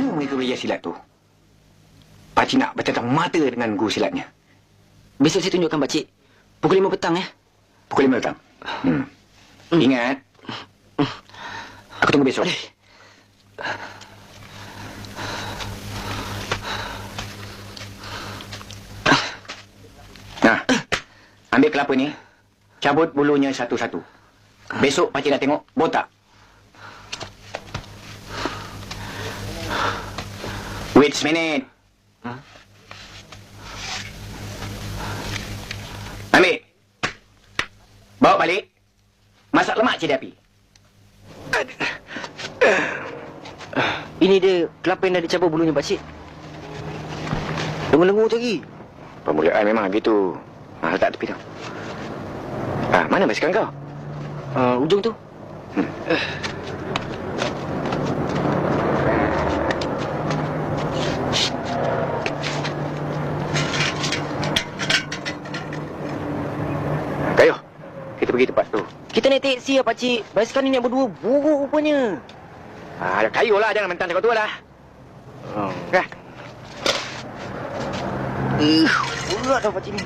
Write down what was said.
guru ya silat tu. Pakcik nak bertatap mata dengan guru silatnya. Besok saya tunjukkan pakcik. Pukul lima petang ya. Pukul lima petang. Hmm. Ingat. Aku tunggu besok. Nah, ambil kelapa ni. Cabut bulunya satu-satu. Besok pakcik nak tengok botak. Wait a minute. Ambil. Bawa balik. Masak lemak cili api. Ini dia kelapa yang dah dicabut bulunya pakcik. Lengur-lengur tu lagi. Permulaan memang begitu. Ha, letak tepi tu. Ah, mana basikal kau? Uh, ujung tu. Kayo. Kita pergi tempat tu. Kita naik teksi ya pakcik. Basikal ni yang berdua buruk rupanya. Ah, ada kayu lah. Jangan mentang kau tua lah. Oh. Kah? Uh, berat dah pakcik ni.